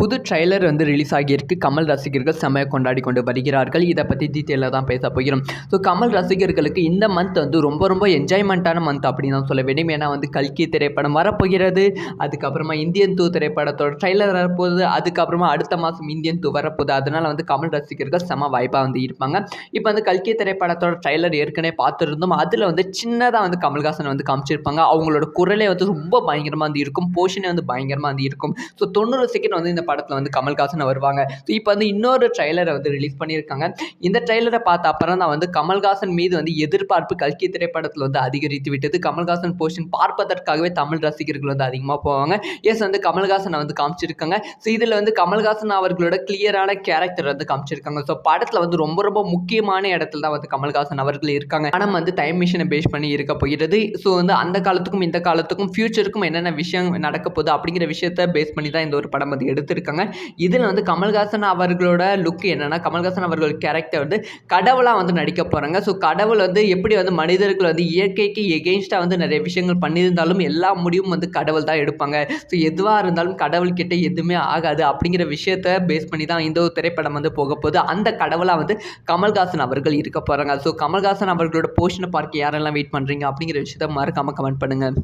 புது ட்ரெய்லர் வந்து ரிலீஸ் ஆகியிருக்கு. கமல் ரசிகர்கள் செம்மையாக கொண்டாடி கொண்டு வருகிறார்கள். இதை பற்றி டீட்டெயிலாக தான் பேச போகிறோம். ஸோ கமல் ரசிகர்களுக்கு இந்த மந்த் வந்து ரொம்ப ரொம்ப என்ஜாய்மெண்ட்டான மந்த் அப்படின்னு தான் சொல்ல வேண்டும். ஏன்னா வந்து கல்கி திரைப்படம் வரப்போகிறது. அதுக்கப்புறமா இந்தியன் தூ திரைப்படத்தோட ட்ரைலர் வரப்போகுது. அதுக்கப்புறமா அடுத்த மாதம் இந்தியன் தூ வரப்போகுது. அதனால் வந்து கமல் ரசிகர்கள் செம வாய்ப்பாக வந்து இருப்பாங்க. இப்போ வந்து கல்கி திரைப்படத்தோட ட்ரெய்லர் ஏற்கனவே பார்த்துருந்தோம். அதில் வந்து சின்னதாக வந்து கமல்ஹாசன் வந்து காமிச்சிருப்பாங்க. அவங்களோட குரலே வந்து ரொம்ப பயங்கரமாக வந்து இருக்கும். போஷனே வந்து பயங்கரமாக வந்து இருக்கும். ஸோ தொண்ணூறு செகண்ட் வந்து இந்த படத்தில் வந்து கமல்ஹாசன் வருவாங்க. ஸோ இப்போ வந்து இன்னொரு ட்ரைலரை வந்து ரிலீஸ் பண்ணியிருக்காங்க. இந்த ட்ரைலரை பார்த்த அப்புறம் தான் வந்து கமல்ஹாசன் மீது வந்து எதிர்பார்ப்பு கல்கி திரைப்படத்தில் வந்து அதிகரித்து விட்டது. கமல்ஹாசன் போர்ஷன் பார்ப்பதற்காகவே தமிழ் ரசிகர்கள் வந்து அதிகமாக போவாங்க. எஸ் வந்து கமல்ஹாசனை வந்து காமிச்சிருக்காங்க. ஸோ இதில் வந்து கமல்ஹாசன் அவர்களோட கிளியரான கேரக்டர் வந்து காமிச்சிருக்காங்க. ஸோ படத்தில் வந்து ரொம்ப ரொம்ப முக்கியமான இடத்துல தான் வந்து கமல்ஹாசன் அவர்கள் இருக்காங்க. படம் வந்து டைம் மிஷினை பேஸ் பண்ணி இருக்க போகிறது. ஸோ வந்து அந்த காலத்துக்கும் இந்த காலத்துக்கும் ஃபியூச்சருக்கும் என்னென்ன விஷயம் நடக்க போகுது அப்படிங்கிற விஷயத்த பேஸ் பண்ணி தான் இந்த ஒரு படம் வந்து எடுத்து எடுத்திருக்காங்க இதில் வந்து கமல்ஹாசன் அவர்களோட லுக் என்னென்னா கமல்ஹாசன் அவர்கள் கேரக்டர் வந்து கடவுளாக வந்து நடிக்க போகிறாங்க ஸோ கடவுள் வந்து எப்படி வந்து மனிதர்கள் வந்து இயற்கைக்கு எகெயின்ஸ்டாக வந்து நிறைய விஷயங்கள் பண்ணியிருந்தாலும் எல்லா முடிவும் வந்து கடவுள் தான் எடுப்பாங்க. ஸோ எதுவாக இருந்தாலும் கடவுள்கிட்ட எதுவுமே ஆகாது அப்படிங்கிற விஷயத்த பேஸ் பண்ணி தான் இந்த ஒரு திரைப்படம் வந்து போக போகுது. அந்த கடவுளாக வந்து கமல்ஹாசன் அவர்கள் இருக்க போகிறாங்க ஸோ கமல்ஹாசன் அவர்களோட போஷனை பார்க்க யாரெல்லாம் வெயிட் பண்ணுறீங்க அப்படிங்கிற விஷயத்த மறக்காமல் கமெண்ட் பண்ணுங்கள்